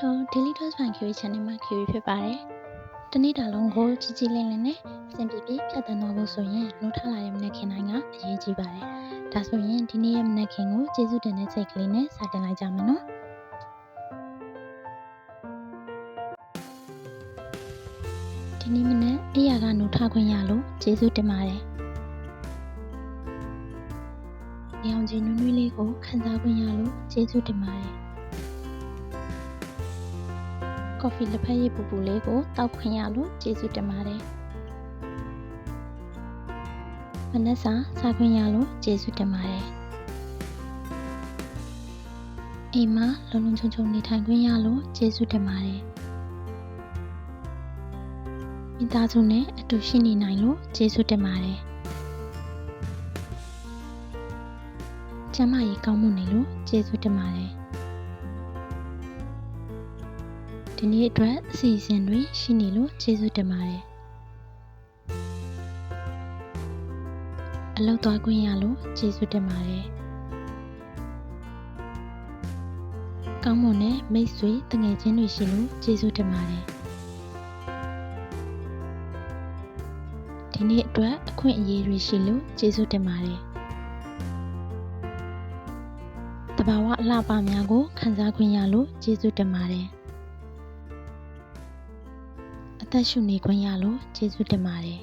Hello Daily Dose by QE Channel မှာ QE ဖြစ်ပါတယ်။တနေ့တာလုံးကိုကြီးကြီးလင်းလင်းနဲ့အဆင်ပြေပြေဖြတ်သန်းသွားဖို့ဆိုရင်လိုထားလာတဲ့မနက်ခင်းတိုင်းကအရေးကြီးပါတယ်။ဒါဆိုရင်ဒီနေ့ရဲ့မနက်ခင်းကိုကျေးဇူးတင်တဲ့စိတ်ကလေးနဲ့စတင်လိုက်ကြမယ်နော်။ဒီနေ့မနက်အိယာကနိုးထခွင့်ရလို့ကျေးဇူးတင်ပါတယ်။ရောင်ချင်နွေးနွေးလေးကိုခံစားခွင့်ရလို့ကျေးဇူးတင်ပါတယ်။ ကော်ဖီလက်ဖက်ရည်ပူပူလေးကိုတောက်ခွင့်ရလို့ကျေးဇူးတင်ပါတယ်။မနက်စာစားခွင့်ရလို့ကျေးဇူးတင်ပါတယ်။အိမ်မှာလုံလုံခြုံခြုံနေထိုင်ခွင့်ရလို့ကျေးဇူးတင်ပါတယ်။မိသားစုနဲ့အတူရှိနေနိုင်လို့ကျေးဇူးတင်ပါတယ်။ကျမ်းမာရေးကောင်းမွန်နေလို့ကျေးဇူးတင်ပါတယ်။ ဒီနေ့အတွက်အစီအစဉ်တွေရှိနေလို့ကျေးဇူးတင်ပါတယ်အလောက်သွားခွင့်ရလို့ကျေးဇူးတင်ပါတယ်ကောင်းမွန်တဲ့မိတ်ဆွေတငယ်ချင်းတွေရှိလို့ကျေးဇူးတင်ပါတယ်ဒီနေ့အတွက်အခွင့်အရေးတွေရှိလို့ကျေးဇူးတင်ပါတယ်တဘာဝအလှပများကိုခံစားခွင့်ရလို့ကျေးဇူးတင်ပါတယ်အ သက်ရှူနေခွင့်ရလို့ကျေးဇူးတင်ပါတယ်။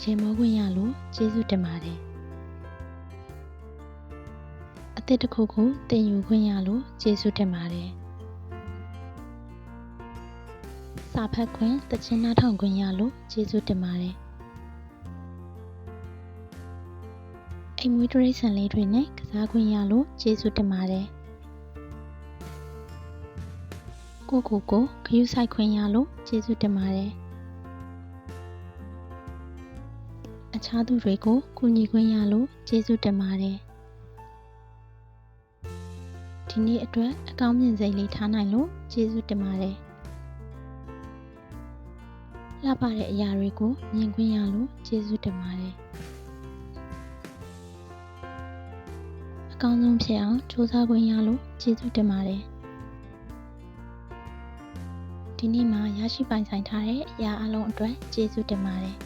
ရေမောခွင့်ရလို့ကျေးဇူးတင်ပါတယ်။အသက်တစ်ခုခုသင်ယူခွင့်ရလို့ကျေးဇူးတင်ပါတယ်။စာဖတ်ခွင့်တခြင်းနားထောင်ခွင့်ရလို့ကျေးဇူးတင်ပါတယ်။အိမ်မွေးတရိတ်ဆန်လေးတွေနဲ့ကစားခွင့်ရလို့ကျေးဇူးတင်ပါတယ်။ ကိုကိုကိုခရူးဆိုင်ခွင့်ရလို့ကျေးဇူးတင်ပါတယ်။အခြားသူတွေကိုကူညီခွင့်ရလို့ကျေးဇူးတင်ပါတယ်။ဒီနေ့အတွက်အကောင်းမြင်စိတ်လေးထားနိုင်လို့ကျေးဇူးတင်ပါတယ်။လှပတဲ့အရာတွေကိုမြင်ခွင့်ရလို့ကျေးဇူးတင်ပါတယ်။အကောင်းဆုံးဖြစ်အောင်စူးစမ်းခွင့်ရလို့ကျေးဇူးတင်ပါတယ်။ ဒီနေ့မှာရရှိပိုင်ဆိုင်ထားတဲ့အရာအလုံးအတွက်ကျေးဇူးတင်ပါတယ်။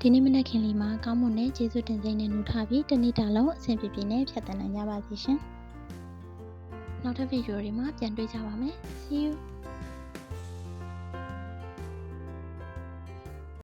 ဒီနေ့မနက်ခင်းလေးမှာကောင်းမွန်တဲ့ကျေးဇူးတင်စိတ်နဲ့နှူထားပြီးတနေ့တာလုံးအဆင်ပြေပြေနဲ့ဖြတ်သန်းနိုင်ကြပါစေရှင်။နောက်ထပ်ဗီဒီယိုတွေမှာပြန်တွေ့ကြပါမယ်။ See you